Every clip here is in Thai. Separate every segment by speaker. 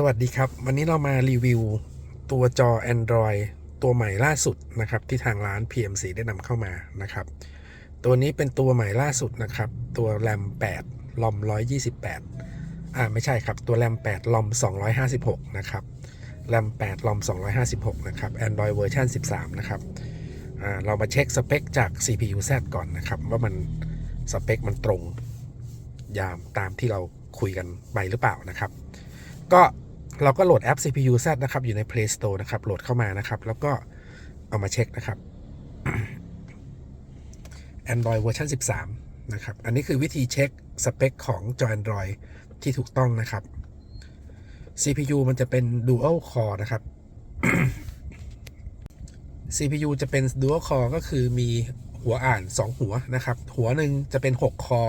Speaker 1: สวัสดีครับ วันนี้เรามารีวิวตัวจอ Android ตัวใหม่ล่าสุดนะครับ ที่ทางร้าน PMC ได้นำเข้ามานะครับ ตัวนี้เป็นตัวใหม่ล่าสุดนะครับ ตัว RAM 8 ROM 128 อ่าไม่ใช่ครับ ตัว RAM 8 ROM 256 นะครับ RAM 8 ROM 256 นะครับ Android เวอร์ชัน13 นะครับ อ่าเรามาเช็คสเปคจาก CPU Z ก่อนนะครับ ว่ามันสเปคมันตรงยามตามที่เราคุยกันไปหรือเปล่านะครับก็ เราก็โหลดแอป CPU Z นะครับ อยู่ใน Play Store นะครับ โหลดเข้ามานะครับ แล้วก็เอามาเช็คนะครับ Android เวอร์ชัน13 นะครับ อันนี้คือวิธีเช็คสเปคของจอ Android ที่ถูกต้องนะครับ CPU มันจะเป็น Dual Core นะครับ CPU จะเป็น Dual Core ก็คือมีหัวอ่าน 2 หัวนะครับ หัวหนึ่งจะเป็น 6 คอ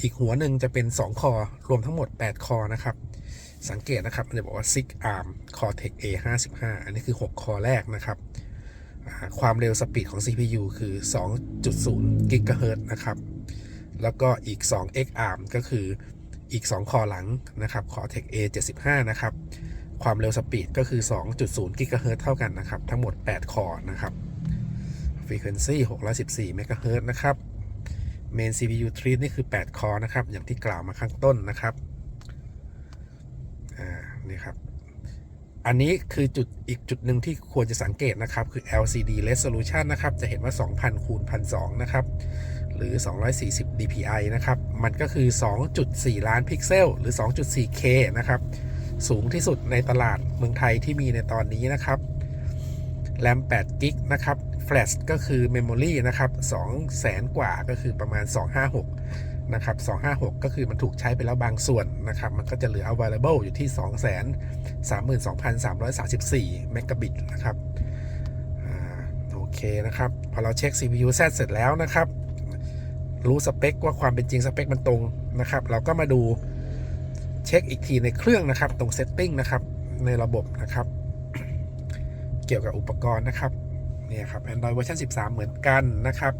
Speaker 1: อีกหัวหนึ่งจะเป็น 2 คอ รวมทั้งหมด 8 คอนะครับ สังเกตนะครับมันจะบอกว่า Six Arm Cortex A 5 5อันนี้คือ 6 คอแรกนะครับ ความเร็วสปีดของ CPU คือ 2.0 GHz นะครับ แล้วก็อีก 2 X Arm ก็คืออีก 2 คอหลังนะครับ Cortex A 75นะครับ ความเร็วสปีดก็คือ 2.0 GHz เท่ากันนะครับ ทั้งหมด 8 คอนะครับ Frequency 614 MHz นะครับ Main CPU Tree นี่คือ 8 คอนะครับ อย่างที่กล่าวมาข้างต้นนะครับ นี่ครับ อันนี้คือจุดอีกจุดหนึ่งที่ควรจะสังเกตนะครับ คือ LCD resolution นะครับ จะเห็นว่า 2,000คูณ1,200 นะครับ หรือ 240 dpi นะครับ มันก็คือ 2.4 ล้านพิกเซล หรือ 2.4K นะครับ สูงที่สุดในตลาดเมืองไทยที่มีในตอนนี้นะครับแรม8กิกนะครับ Flash ก็คือ Memory นะครับ2แสนกว่าก็คือประมาณ 256 นะครับ256 ก็คือมันถูกใช้ไปแล้วบางส่วนนะครับ มันก็จะเหลือ available อยู่ที่ 232,334เมกะบิตนะครับอโอเคนะครับ พอเราเช็ค CPU Z เสร็จแล้วนะครับ รู้สเปคว่าความเป็นจริงสเปคมันตรงนะครับ เราก็มาดูเช็คอีกทีในเครื่องนะครับ ตรง setting นะครับ ในระบบนะครับ เกี่ยวกับอุปกรณ์นะครับ เนี่ยครับ Android เวอร์ชัน13 เหมือนกันนะครับ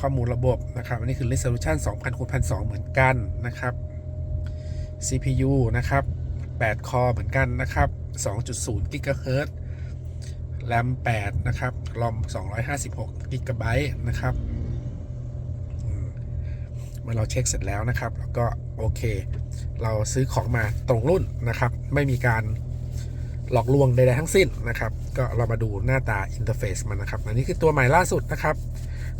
Speaker 1: ข้อมูลระบบนะครับอันนี้คือ resolution 2,000คูณ1,200เหมือนกันนะครับ CPU นะครับ8คอเหมือนกันนะครับ2.0 GHz RAM 8นะครับ ROM 256 GB นะครับเมื่อเราเช็คเสร็จแล้วนะครับ แล้วก็โอเค เราซื้อของมาตรงรุ่นนะครับ ไม่มีการหลอกลวงใดๆทั้งสิ้นนะครับ ก็เรามาดูหน้าตาอินเทอร์เฟซมันนะครับ อันนี้คือตัวใหม่ล่าสุดนะครับ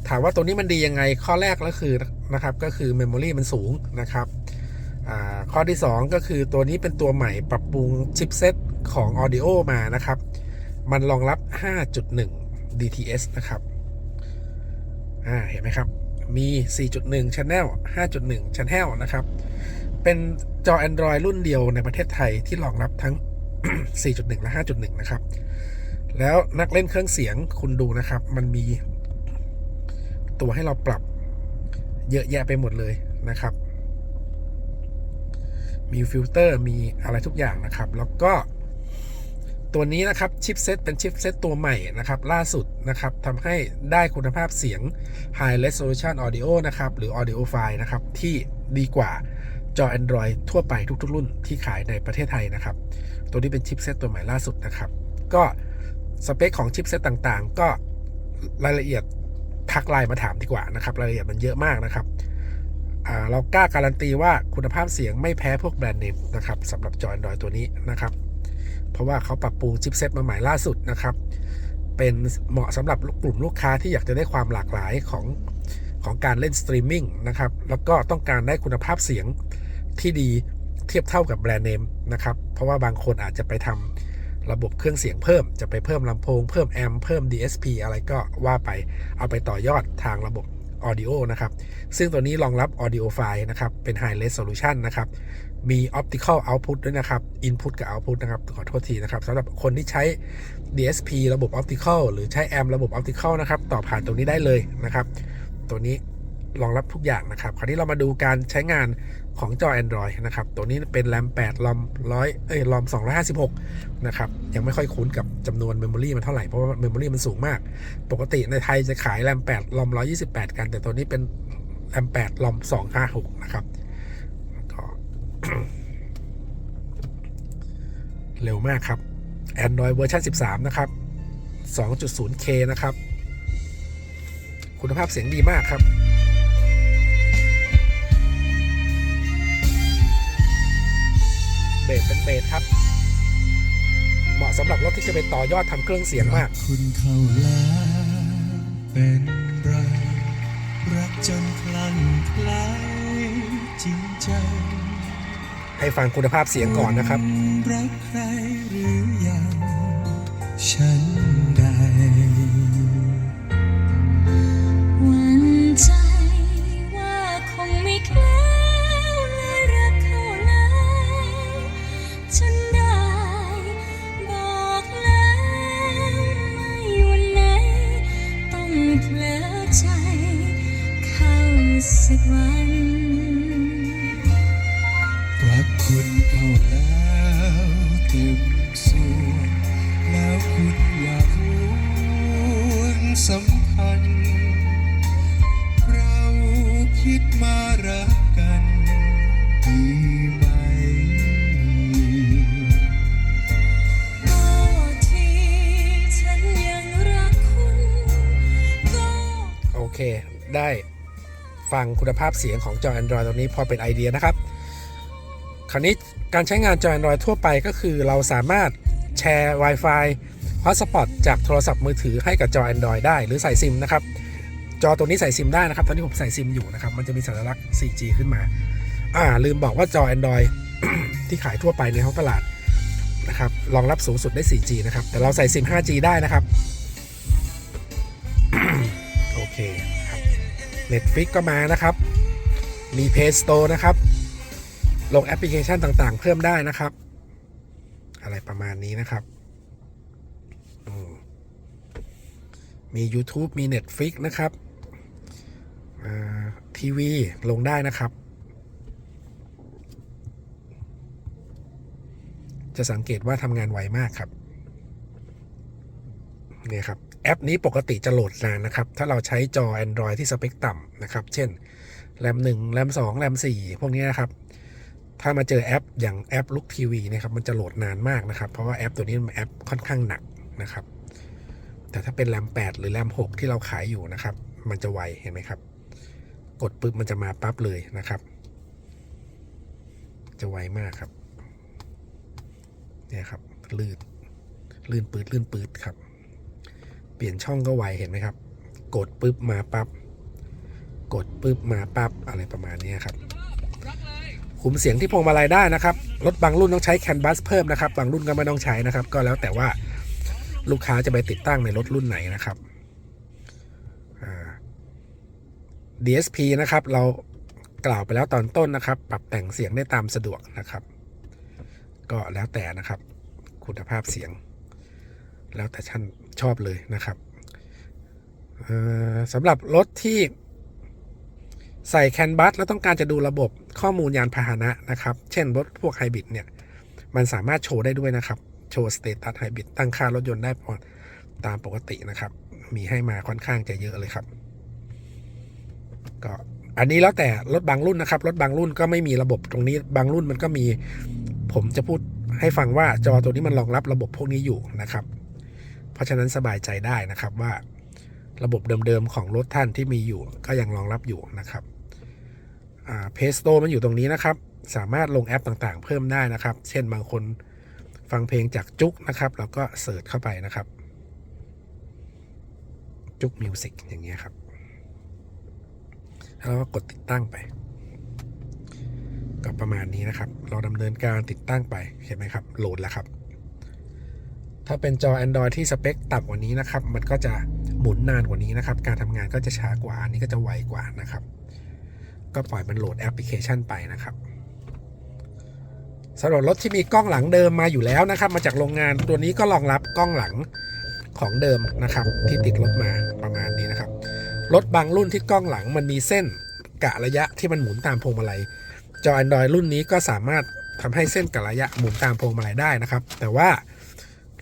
Speaker 1: ถามว่าตัวนี้มันดียังไงข้อแรกก็คือนะครับก็คือเมมโมรีมันสูงนะครับข้อที่ 2 ก็คือตัวนี้เป็นตัวใหม่ปรับปรุงชิปเซตของ Audio มานะครับ มันรองรับ 5.1 DTS นะครับเห็นไหมครับ มี 4.1 Channel 5.1 Channel นะครับ เป็นจอ Android รุ่นเดียวในประเทศไทยที่รองรับทั้ง 4.1 และ 5.1 นะครับ แล้วนักเล่นเครื่องเสียงคุณดูนะครับ มันมี ตัวให้เราปรับเยอะแยะไปหมดเลยนะครับ มีฟิลเตอร์มีอะไรทุกอย่างนะครับ แล้วก็ตัวนี้นะครับชิปเซตเป็นชิปเซตตัวใหม่นะครับ ล่าสุดนะครับทำให้ได้คุณภาพเสียง High Resolution Audio นะครับ หรือ Audio File นะครับ ที่ดีกว่าจอ Android ทั่วไปทุก ๆ รุ่นที่ขายในประเทศไทยนะครับ ตัวนี้เป็นชิปเซตตัวใหม่ล่าสุดนะครับ ก็สเปคของชิปเซตต่างๆ ก็รายละเอียด ทักไลน์มาถามดีกว่านะครับรายละเอียดมันเยอะมากนะครับเรากล้าการันตีว่าคุณภาพเสียงไม่แพ้พวกแบรนด์เนมนะครับสำหรับจอ Android ตัวนี้นะครับ เพราะว่าเขาปรับปรุงชิปเซตมาใหม่ล่าสุดนะครับ เป็นเหมาะสำหรับกลุ่มลูกค้าที่อยากจะได้ความหลากหลายของของการเล่นสตรีมมิ่งนะครับ แล้วก็ต้องการได้คุณภาพเสียงที่ดีเทียบเท่ากับแบรนด์เนมนะครับ เพราะว่าบางคนอาจจะไปทำ ระบบเครื่องเสียงเพิ่มจะไปเพิ่มลำโพง เพิ่มแอมเพิ่ม DSP อะไรก็ว่าไปเอาไปต่อยอดทางระบบ Audio นะครับ ซึ่งตัวนี้รองรับ Audio File นะครับ เป็น High Resolution นะครับ มี Optical Output ด้วยนะครับ Input กับ Output นะครับ ขอโทษทีนะครับสำหรับคนที่ใช้ DSP ระบบ Optical หรือใช้ แอมระบบ Optical นะครับ ต่อผ่านตรงนี้ได้เลยนะครับ ตัวนี้รองรับทุกอย่างนะครับ คราวนี้เรามาดูการใช้งาน ของจอ Android นะครับ ตัวนี้เป็น RAM 8 ROM 100เอ้ย ROM 256 นะครับ ยังไม่ค่อยคุ้นกับจำนวนเมมโมรีมันเท่าไหร่ เพราะว่าเมมโมรีมันสูงมาก ปกติในไทยจะขาย RAM 8 ROM 128 กัน แต่ตัวนี้เป็น RAM 8 ROM 256 นะครับก็เร็วมากครับ Android เวอร์ชัน13 นะครับ 2.0K นะครับ คุณภาพเสียงดีมากครับ เบสเป็นเบสครับ เหมาะสำหรับรถที่จะไปต่อยอดทำเครื่องเสียงมาก
Speaker 2: คุณเข้าแล้วเป็นไรรักจนคลั่งไคล้จริงใจ
Speaker 1: ให้ฟังคุณภาพเสียงก่อนนะครับ
Speaker 2: รักใครหรือยังฉันใด
Speaker 3: สักวัน
Speaker 2: รักคุณเข้าแล้วเต็มส่วนแล้วคุณอยากรู้สัมพันธ์เราคิดมารักกันดีไหม
Speaker 1: โอเค ได้ ฟังคุณภาพเสียงของจอ Android ตรงนี้พอเป็นไอเดียนะครับ คราวนี้การใช้งานจอ Android ทั่วไปก็คือเราสามารถแชร์ Wi-Fi Hotspot จากโทรศัพท์มือถือให้กับจอ Android ได้หรือใส่ซิมนะครับ จอตัวนี้ใส่ซิมได้นะครับ ตอนนี้ผมใส่ซิมอยู่นะครับ มันจะมีสัญลักษณ์ 4G ขึ้นมา อ่า ลืมบอกว่าจอ Android ที่ขายทั่วไปในท้องตลาดนะครับรองรับสูงสุดได้ 4G นะครับ แต่เราใส่ซิม 5G ได้นะครับ Netflix ก็มานะครับ มี Play Store นะครับ ลงแอปพลิเคชันต่างๆ เพิ่มได้นะครับ อะไรประมาณนี้นะครับมมี YouTube มี Netflix นะครับทีวีลงได้นะครับ จะสังเกตว่าทำงานไวมากครับ เนี่ยครับ แอปนี้ปกติจะโหลดนานนะครับ ถ้าเราใช้จอ Android ที่สเปคต่ำนะครับ เช่นแรม1แรม2แรม4 พวกนี้นะครับ ถ้ามาเจอแอปอย่างแอปลุกทีวีนะครับ มันจะโหลดนานมากนะครับ เพราะว่าแอปตัวนี้มันแอปค่อนข้างหนักนะครับ แต่ถ้าเป็นแรม8หรือแรม6 ที่เราขายอยู่นะครับ มันจะไวเห็นไหมครับ กดปุ๊บมันจะมาปั๊บเลยนะครับ จะไวมากครับเนี่ยครับลื่นลื่นปืดลื่นปืดครับ เปลี่ยนช่องก็ไวเห็นไหมครับ กดปุ๊บมาปั๊บกดปุ๊บมาปั๊บอะไรประมาณนี้ครับขุมเสียงที่พวงมาลัยได้นะครับ รถบางรุ่นต้องใช้แคนบัสเพิ่มนะครับ บางรุ่นก็ไม่ต้องใช้นะครับ ก็แล้วแต่ว่าลูกค้าจะไปติดตั้งในรถรุ่นไหนนะครับ DSP นะครับ เรากล่าวไปแล้วตอนต้นนะครับ ปรับแต่งเสียงได้ตามสะดวกนะครับ ก็แล้วแต่นะครับ คุณภาพเสียง แล้วแต่ท่านชอบเลยนะครับสำหรับรถที่ใส่แคนบัสแล้วต้องการจะดูระบบข้อมูลยานพาหนะนะครับ เช่นรถพวกไฮบริดเนี่ย มันสามารถโชว์ได้ด้วยนะครับ โชว์สเตตัสไฮบริดตั้งค่ารถยนต์ได้ตามปกตินะครับ มีให้มาค่อนข้างจะเยอะเลยครับ ก็อันนี้แล้วแต่รถบางรุ่นนะครับ รถบางรุ่นก็ไม่มีระบบตรงนี้ บางรุ่นมันก็มี ผมจะพูดให้ฟังว่าจอตัวนี้มันรองรับระบบพวกนี้อยู่นะครับ เพราะฉะนั้นสบายใจได้นะครับว่าระบบเดิมๆของรถท่านที่มีอยู่ ก็ยังรองรับอยู่นะครับเพสโตมันอยู่ตรงนี้นะครับ สามารถลงแอปต่างๆ เพิ่มได้นะครับ เช่นบางคนฟังเพลงจากจุกนะครับแล้วก็เสิร์ชเข้าไปนะครับ จุกมิวสิกอย่างเงี้ยครับ แล้วก็กดติดตั้งไป ก็ประมาณนี้นะครับ เราดำเนินการติดตั้งไปเห็นไหมครับโหลดแล้วครับ ถ้าเป็นจอ Android ที่สเปคต่ำกว่านี้นะครับ มันก็จะหมุนนานกว่านี้นะครับ การทำงานก็จะช้ากว่า อันนี้ก็จะไวกว่านะครับ ก็ปล่อยมันโหลดแอปพลิเคชันไปนะครับสำหรับรถที่มีกล้องหลังเดิมมาอยู่แล้วนะครับ มาจากโรงงานตัวนี้ก็รองรับกล้องหลังของเดิมนะครับ ที่ติดรถมาประมาณนี้นะครับ รถบางรุ่นที่กล้องหลังมันมีเส้นกะระยะที่มันหมุนตามพวงมาลัยจอ Android รุ่นนี้ก็สามารถทำให้เส้นกะระยะหมุนตามพวงมาลัยได้นะครับ แต่ว่า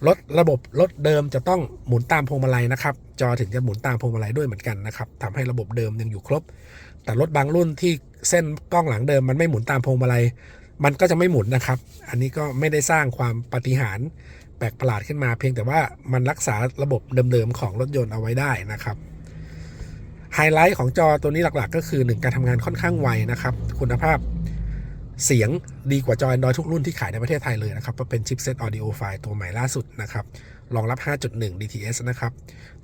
Speaker 1: รถระบบรถเดิมจะต้องหมุนตามพวงมาลัยนะครับ จอถึงจะหมุนตามพวงมาลัยด้วยเหมือนกันนะครับทำให้ระบบเดิมยังอยู่ครบ แต่รถบางรุ่นที่เส้นกล้องหลังเดิมมันไม่หมุนตามพวงมาลัย มันก็จะไม่หมุนนะครับ อันนี้ก็ไม่ได้สร้างความปฏิหารแปลกประหลาดขึ้นมา เพียงแต่ว่ามันรักษาระบบเดิมๆของรถยนต์เอาไว้ได้นะครับไฮไลท์ของจอตัวนี้หลักๆ ก็คือหนึ่งการทำงานค่อนข้างไวนะครับ คุณภาพ เสียงดีกว่าจอ Android ทุกรุ่นที่ขายในประเทศไทยเลยนะครับเพราะเป็นชิปเซต Audio File ตัวใหม่ล่าสุดนะครับรองรับ 5.1 DTS นะครับ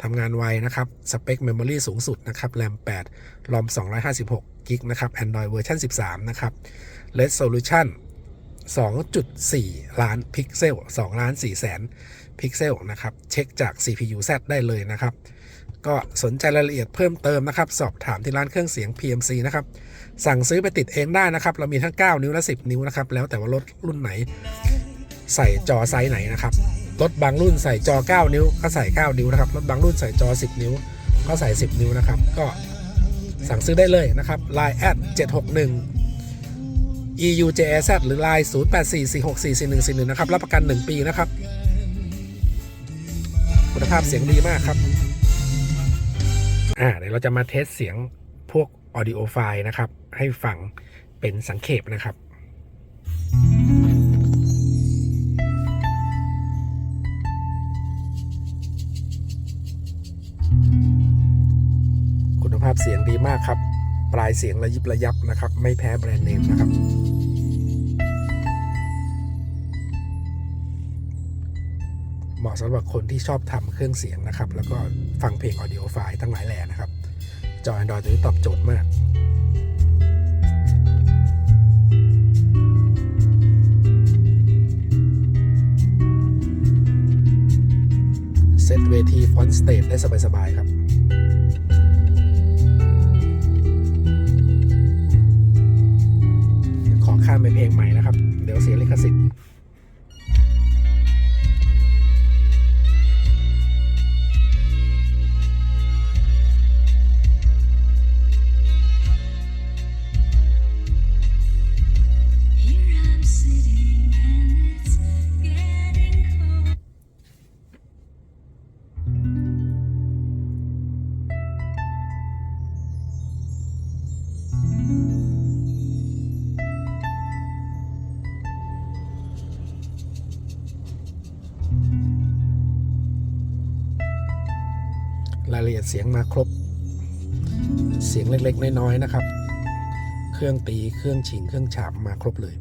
Speaker 1: ทำงานไวนะครับ สเปค Memory สูงสุดนะครับ RAM 8 ROM 256กิกนะครับ Android เวอร์ชัน13 นะครับ Resolution 2.4 ล้านพิกเซล2ล้าน4แสนพิกเซลนะครับ เช็คจาก CPU Z ได้เลยนะครับ ก็สนใจรายละเอียดเพิ่มเติมนะครับ สอบถามที่ร้านเครื่องเสียง PMC นะครับ สั่งซื้อไปติดเองได้นะครับ เรามีทั้ง 9 นิ้วและ 10 นิ้วนะครับ แล้วแต่ว่ารถรุ่นไหน ใส่จอไซส์ไหนนะครับ รถบางรุ่นใส่จอ 9 นิ้ว ก็ใส่ 9 นิ้วนะครับ รถบางรุ่นใส่จอ 10 นิ้ว ก็ใส่ 10 นิ้วนะครับ ก็สั่งซื้อได้เลยนะครับ Line แอด761 EUJZ หรือ Line 0844644141 นะครับ รับประกัน 1 ปีนะครับ คุณภาพเสียงดีมากครับ อ่าเดี๋ยวเราจะมาเทสเสียงพวก audio file นะครับ ให้ฟังเป็นสังเขปนะครับ คุณภาพเสียงดีมากครับ ปลายเสียงระยิบระยับนะครับ ไม่แพ้แบรนด์เนมนะครับะสำหรับคนที่ชอบทำเครื่องเสียงนะครับ แล้วก็ฟังเพลงออดิโอไฟล์ทั้งหลายแหล่นะครับ จอ Android ตัวนี้ตอบโจทย์มากเซตเวทีฟอนต์สเตจได้สบายๆครับ รายละเอียดเสียงมาครบ เสียงเล็กๆน้อยๆนะครับ เครื่องตีเครื่องฉิงเครื่องฉาบมาครบเลย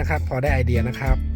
Speaker 1: นะครับ พอได้ไอเดียนะครับ